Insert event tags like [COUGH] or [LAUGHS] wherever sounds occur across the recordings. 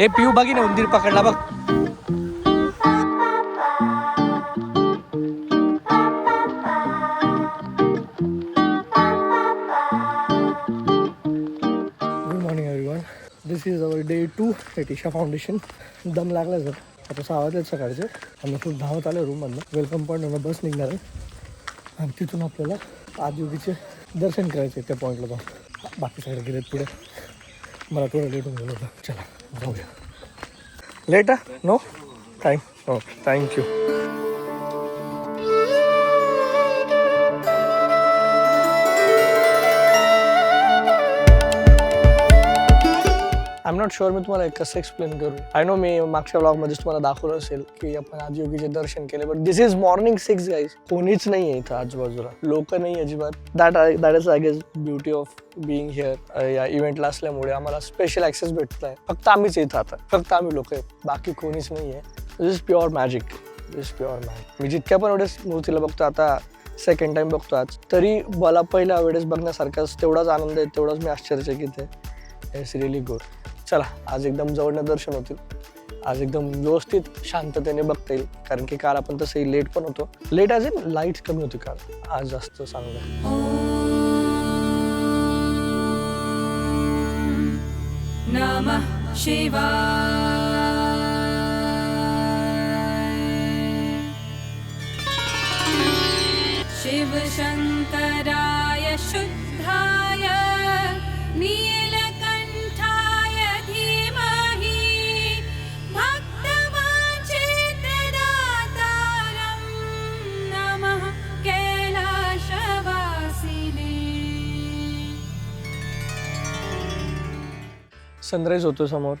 हे पिऊ बघी ना उंदीर पकडला बघ. Good morning everyone this is our day two at Isha Foundation दम लागला सर. आता सहा वाजले सकाळचे. आम्ही खूप धावत आलो रूममधनं वेलकम पॉईंट बस निघणार आहे. आणि तिथून आपल्याला आदियोगीचे दर्शन करायचे त्या पॉईंटला जाऊन. बाकी सगळे गेलेत पुढे. मला थोडं लेट होऊन गेलो. होतं चला जाऊया. Let no thank okay thank you I am not sure मी तुम्हाला एक कसं एक्सप्लेन करू. आय नो मी मागच्या ब्लॉगमध्ये तुम्हाला दाखवलं असेल की आपण आदियोगीचे दर्शन केले but this is morning six guys कोणीच नाही आहे इथं आजूबाजूला. लोक नाही अजिबात. That that is I guess beauty of being here या इव्हेंटला असल्यामुळे आम्हाला स्पेशल ॲक्सेस भेटत आहे फक्त आम्हीच इथं आता. फक्त आम्ही लोक आहे बाकी कोणीच नाही आहे this is pure magic this is pure magic मी जितक्या पण वेळेस मूर्तीला बघतो आता सेकंड टाइम बघतो आज तरी मला पहिल्या वेळेस बघण्यासारखाच तेवढाच आनंद आहे तेवढाच मी आश्चर्यचकित आहे. इट्स रिअली गुड चला आज एकदम जवळनं दर्शन होतील. आज एकदम व्यवस्थित शांततेने बघता येईल. कारण की काल आपण तसंही लेट पण होतो. लेट ॲज इन लाइट कमी होती काल. आज जास्त चांगलं आहे. नमः शिवाय. सनराईज होतो समोर.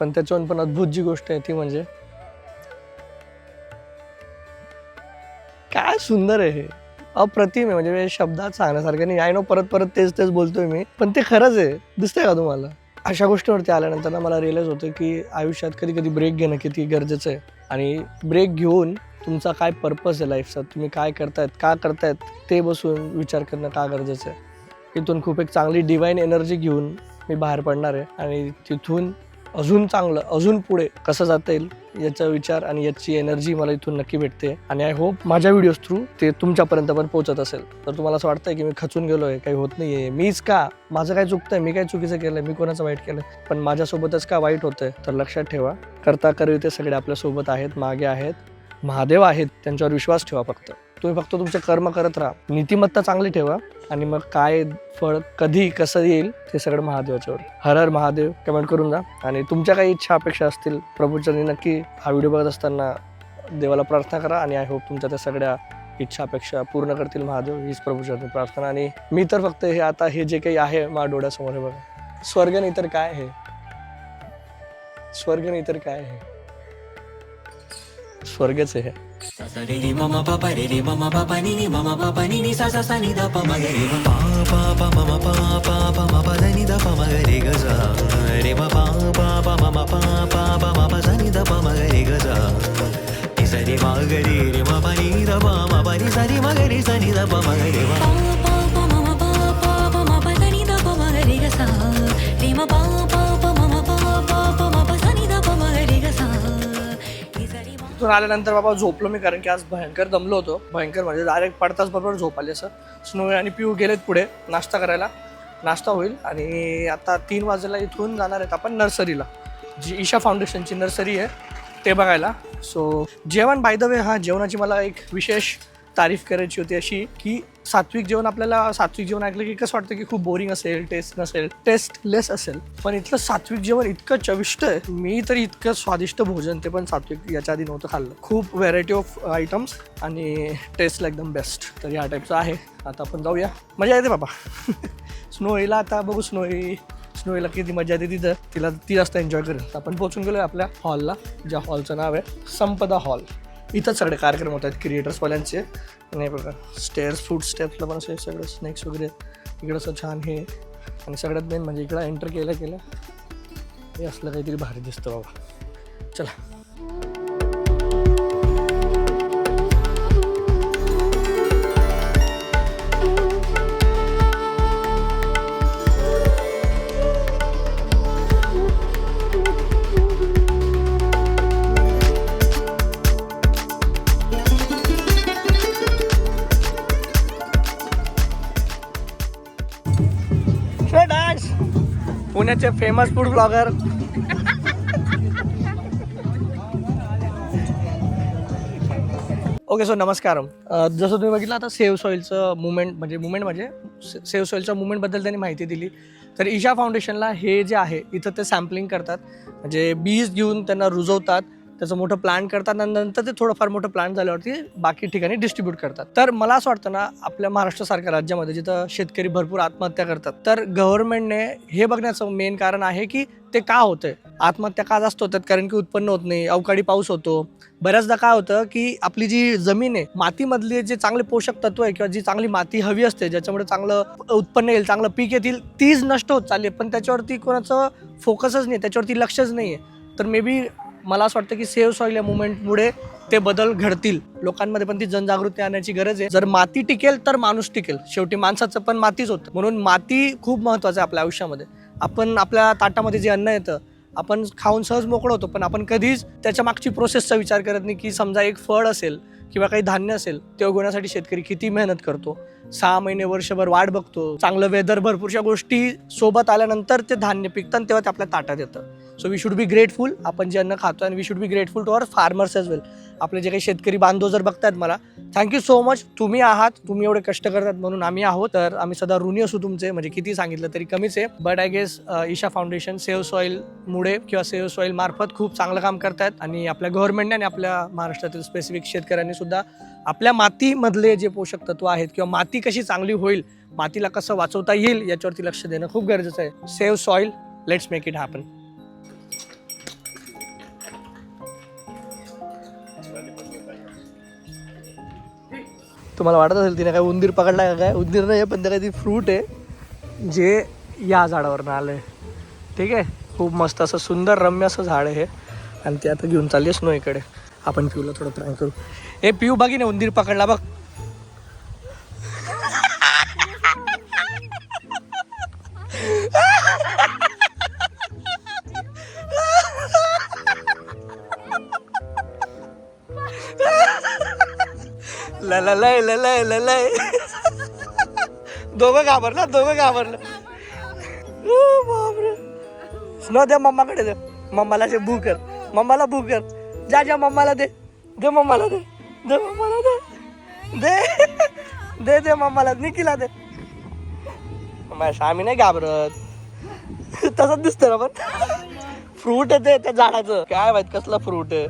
पण त्याच्यावर पण अद्भुत जी गोष्ट आहे ती म्हणजे काय सुंदर आहे हे. अप्रतिम आहे. म्हणजे शब्दात सांगण्यासारखं नाही. आय नो परत परत तेच तेच बोलतोय मी. पण ते खरंच आहे. दिसतंय का तुम्हाला? अशा गोष्टीवरती आल्यानंतर ना मला रिअलाईज होतं की आयुष्यात कधी कधी ब्रेक घेणं किती गरजेचं आहे. आणि ब्रेक घेऊन तुमचा काय पर्पज आहे लाईफचा तुम्ही काय करतायत? का करतायत? ते बसून विचार करणं का गरजेचं आहे? इथून खूप एक चांगली डिवाईन एनर्जी घेऊन मी बाहेर पडणार आहे आणि तिथून अजून चांगलं अजून पुढे कसं जाता येईल याचा विचार आणि याची एनर्जी मला इथून नक्की भेटते. आणि आय होप माझ्या व्हिडिओज थ्रू ते तुमच्यापर्यंत पण पोहोचत असेल. तर तुम्हाला असं वाटतंय की मी खचून गेलो आहे काही होत नाही आहे मीच का? माझं काय चुकतंय? मी काय चुकीचं केलं मी कोणाचं वाईट केलं पण माझ्यासोबतच का वाईट होतंय? तर लक्षात ठेवा. करता करवी ते सगळे आपल्यासोबत आहेत मागे आहेत. महादेव आहेत त्यांच्यावर विश्वास ठेवा फक्त. तुम्ही फक्त तुमचे कर्म करत राहा. नीतिमत्ता चांगली ठेवा आणि मग काय फळ कधी कसं येईल ते सगळं महादेवाच्यावर. हर हर महादेव कमेंट करून जा. आणि तुमच्या काही इच्छा अपेक्षा असतील प्रभूचरणी नक्की हा व्हिडिओ बघत असताना देवाला प्रार्थना करा आणि आय होप तुमच्या त्या सगळ्या इच्छा अपेक्षा पूर्ण करतील महादेव. हीच प्रभूचरणी प्रार्थना. आणि मी तर फक्त हे आता हे जे काही आहे माझ्या डोळ्यासमोर हे बघा. स्वर्ग नाही तर काय आहे? स्वर्ग नाही तर काय आहे? स्वर्गच आहे. ససరిరి మమ పప రిరి మమ పప నిని మమ పప నిని సస సని ద ప మగరి పా పా ప మమ పా పా ప మ ప దని ద ప మగరి గ స రి మ పా పా ప మమ పా పా ప మ ప సని ద ప మగరి గ స ని సరి మగరి రి మ పని ద ప మ పని సరి మగరి సని ద ప మగరి పా तिथून आल्यानंतर बाबा झोपलो मी कारण की आज भयंकर दमलो होतो. भयंकर म्हणजे डायरेक्ट पडताच बरोबर झोप आली असं. स्नो आणि पिऊ गेलेत पुढे नाश्ता करायला. नाश्ता होईल आणि आता तीन वाजेला इथून जाणार आहेत आपण नर्सरीला जी ईशा फाउंडेशनची नर्सरी आहे ते बघायला. सो जेवण बाय द वे हा जेवणाची मला एक विशेष तारीफ करायची होती अशी की सात्विक जेवण आपल्याला सात्विक जेवण ऐकलं की कसं वाटतं की खूप बोरिंग असेल टेस्ट नसेल टेस्ट लेस असेल. पण इथलं सात्विक जेवण इतकं चविष्ट आहे मी तर इतकं स्वादिष्ट भोजन ते पण सात्विक याच्या आधी नव्हतं खाल्लं. खूप व्हेरायटी ऑफ आयटम्स आणि टेस्टला एकदम बेस्ट तर या टाईपचं आहे. आता आपण जाऊया. मजा येते बाबा. [LAUGHS] स्नोईला आता बघू स्नोई स्नोईला किती मजा येते तिथं. तिला ती जास्त एन्जॉय करेल. आपण पोहोचून गेलो आपल्या हॉलला ज्या हॉलचं नाव आहे संपदा हॉल इथंच सगळे कार्यक्रम होत आहेत क्रिएटर्सवाल्यांचे नाही बघा स्टेअर्स फूड स्टेप्सला पण असे सगळं स्नॅक्स वगैरे. इकडं असं छान हे. आणि सगळ्यात मेन म्हणजे इकडं एंटर केलं केलं. हे असलं काहीतरी भारी दिसतं बाबा. चला. पुण्याचे famous food blogger okay so नमस्कार. जसं तुम्ही बघितलं आता सेव्ह सॉईलचं मुवमेंट म्हणजे मुवमेंट म्हणजे सेव्ह सॉईलच्या मुवमेंटबद्दल त्यांनी माहिती दिली. तर ईशा फाउंडेशनला हे जे आहे इथं ते सॅम्पलिंग करतात. म्हणजे बीज घेऊन त्यांना रुजवतात. त्याचं मोठं प्लान करतात आणि नंतर ते थोडंफार मोठं प्लान झाल्यावरती बाकी ठिकाणी डिस्ट्रीब्यूट करतात. तर मला असं वाटतं ना आपल्या महाराष्ट्रासारख्या राज्यामध्ये जिथं शेतकरी भरपूर आत्महत्या करतात तर गव्हर्नमेंटने हे बघण्याचं मेन कारण आहे की ते का होतंय? आत्महत्या का जास्त होतात? कारण की उत्पन्न होत नाही अवकाळी पाऊस होतो. बऱ्याचदा काय होतं की आपली जी जमीन आहे मातीमधली जे चांगले पोषक तत्व आहे किंवा जी चांगली माती हवी असते ज्याच्यामुळे चांगलं उत्पन्न येईल चांगलं पीक येतील तीच नष्ट होत चालली पण त्याच्यावरती कोणाचं फोकसच नाही त्याच्यावरती लक्षच नाही आहे तर मे बी मला असं वाटतं की सेव्ह सॉईल या मुवमेंटमुळे ते बदल घडतील. लोकांमध्ये पण ती जनजागृती आणण्याची गरज आहे. जर माती टिकेल तर माणूस टिकेल. शेवटी माणसाचं पण मातीच होतं. म्हणून माती खूप महत्त्वाचं आहे आपल्या आयुष्यामध्ये. आपण आपल्या ताटामध्ये जे अन्न येतं आपण खाऊन सहज मोकळं होतो पण आपण कधीच त्याच्या मागची प्रोसेसचा विचार करत नाही की समजा एक फळ असेल किंवा काही धान्य असेल ते उगवण्यासाठी शेतकरी किती मेहनत करतो. सहा महिने वर्षभर वाट बघतो. चांगलं वेदर भरपूरशा गोष्टी सोबत आल्यानंतर ते धान्य पिकतं आणि तेव्हा ते आपल्या ताटात येतं. So we should be grateful आपण जे अन्न खातो आणि we should be grateful to our farmers as well आपले जे काही शेतकरी बांधव जर बघतायत मला थँक्यू सो मच तुम्ही आहात तुम्ही एवढे कष्ट करतात म्हणून आम्ही आहोत तर आम्ही सदा ऋणी असू तुमचे म्हणजे किती सांगितलं तरी कमीच आहे. But I guess Isha Foundation save सॉईलमुळे किंवा सेव्ह सॉईल मार्फत खूप चांगलं काम करतात आणि आपल्या गव्हर्नमेंटने आणि आपल्या महाराष्ट्रातील स्पेसिफिक शेतकऱ्यांनी सुद्धा आपल्या मातीमधले जे पोषक तत्व आहेत किंवा माती कशी चांगली होईल मातीला कसं वाचवता येईल याच्यावरती लक्ष देणं खूप गरजेचं आहे. Save soil let's make it happen तुम्हाला वाटत असेल तिने काय उंदीर पकडला का काय? उंदीर नाही आहे पण त्या काही फ्रूट आहे जे या झाडावरनं आलं आहे ठीक आहे? खूप मस्त असं सुंदर रम्य असं झाड आहे हे. आणि ते आता घेऊन चालली स्नो इकडे. आपण पिऊला थोडं प्रँक करू. हे पिऊ बघी ना उंदीर पकडला बघ. लय लय लय लय दोघं घाबरलं दोघं घाबरलं. बापरे. न दे मम्माकडे दे. मम्माला ते भू कर. मम्माला भू कर. जा जा मम्माला दे. दे मम्माला दे. दे मम्माला दे. दे. दे दे मम्माला. निकिला दे. मम्मा आम्ही नाही घाबरत. तसंच दिसतं ना पण. फ्रूट आहे ते त्या झाडाचं. काय माहीत कसलं फ्रूट आहे.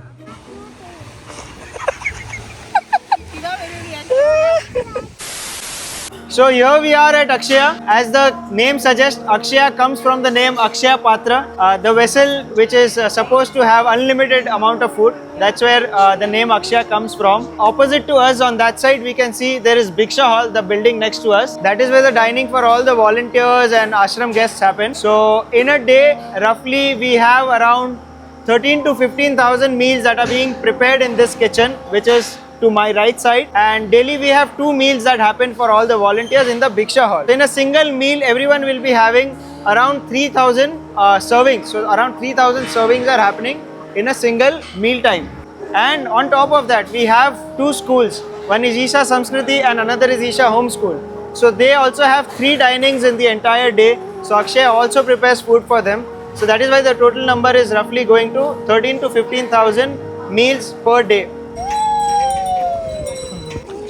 So here we are at Akshaya. As the name suggests, Akshaya comes from the name Akshaya Patra, uh, the vessel which is uh, supposed to have unlimited amount of food. That's where uh, the name Akshaya comes from. Opposite to us on that side, we can see there is Bhiksha Hall, the building next to us. That is where the dining for all the volunteers and ashram guests happen. So in a day, roughly we have around 13 to 15,000 meals that are being prepared in this kitchen, which is to my right side. And daily we have two meals that happen for all the volunteers in the Bhiksha Hall. In a single meal, everyone will be having around 3,000 uh, servings. So around 3,000 servings are happening in a single meal time. And on top of that, we have two schools. One is Isha Samskriti and another is Isha Home School. So they also have three dinings in the entire day. So Akshay also prepares food for them. So that is why the total number is roughly going to 13 to 15,000 meals per day.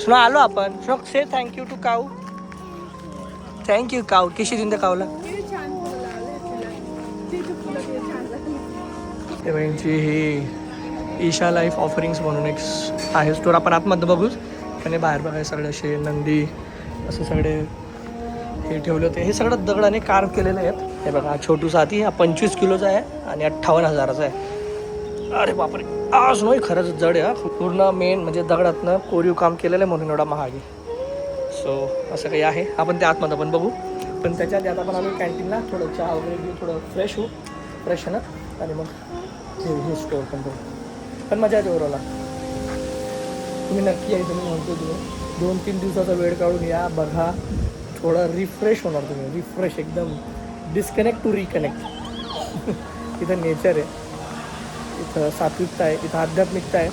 सुनो आलो आपण. सुनो से thank you to cow. Thank you cow. किशी दिन कावला ते ही Isha life offerings म्हणून एक आहे store आपण आतमध्ये बघूच. पण हे बाहेर बघाय सगळे असे नंदी असे सगळे हे ठेवले होते. हे सगळं दगडाने कार्व केलेले आहेत. हे बघा हा छोटूसा हाती हा पंचवीस किलोचा आहे आणि अठ्ठावन्न हजाराचा आहे. अरे बापरे. आज नाही खरंच जड आहे पूर्ण मेन म्हणजे दगडातनं कोरीव काम केलेलं आहे म्हणून एवढा महाग आहे. सो असं काही आहे. आपण त्या आतमध्ये पण बघू. पण त्याच्यात आता आपण आम्ही कॅन्टीनला थोडं चहा वगैरे घेऊ थोडं फ्रेश होऊ. फ्रेश आहे ना आणि मग हे हे स्टोअर पण बघू. पण मजा येते ओरोला तुम्ही नक्की आहे मी म्हणतो तुम्ही दोन तीन दिवसाचा वेळ काढून या बघा. थोडं रिफ्रेश होणार तुम्ही. रिफ्रेश एकदम. डिस्कनेक्ट टू रिकनेक्ट इथं नेचर आहे. इथं सात्विकता आहे इथं आध्यात्मिकता आहे.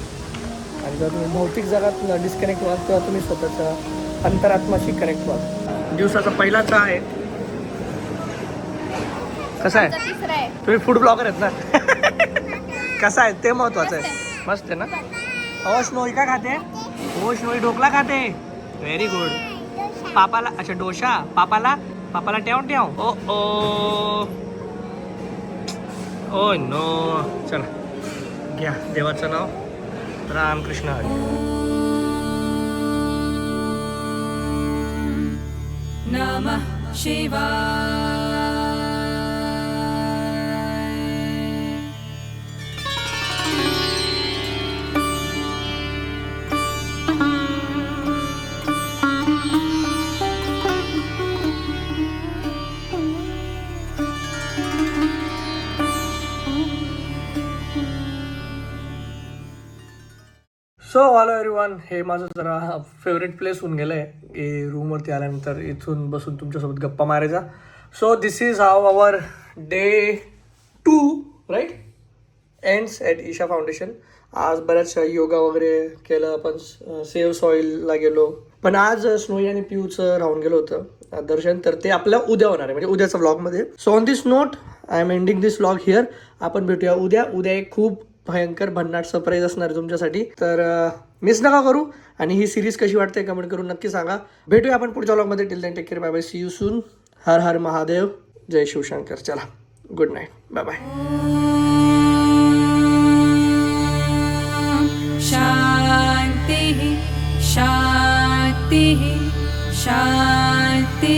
आणि जर तुम्ही भौतिक जगात डिस्कनेक्ट व्हाल तेव्हा तुम्ही स्वतःच्या अंतरात्माशी कनेक्ट व्हाल. दिवसाचा पहिला चहा आहे. कसं आहे? तुम्ही फूड ब्लॉगर आहेत ना? [LAUGHS] कसं आहे? ते महत्वाचं आहे. मस्त आहे ना? हो स्नोई का खाते? हो स्नोई ढोकला खाते? व्हेरी गुड पापाला अच्छा डोशा पापाला पापाला ठेव ठेव ओ ओ. Oh no. चला. घ्या. देवाचं नाव रामकृष्ण हरी. नमः शिवा सो हॅलो एव्हरीवन हे माझं जरा फेवरेट प्लेस होऊन गेलं आहे की रूमवरती आल्यानंतर इथून बसून तुमच्यासोबत गप्पा मारायचा. So this is how our day two right ends at Isha Foundation आज बऱ्याच योगा वगैरे केलं आपण सेव्ह सॉईलला गेलो. पण आज स्नोई आणि पिऊचं राहून गेलो होतं. दर्शन. तर ते आपल्या उद्या होणार आहे म्हणजे उद्याच्या व्लॉगमध्ये so on this note I am ending this vlog here आपण भेटूया उद्या. उद्या एक खूप भयंकर भन्नाट सरप्राईज असणार तुमच्यासाठी. तर मिस नका करू आणि ही सिरीज कशी वाटते कमेंट करून नक्की सांगा. भेटूया आपण पुढच्या लॉगमध्ये till then take care bye bye see you soon हर हर महादेव. जय शिवशंकर. चला. गुड नाईट बाय बाय शांती शांती शांती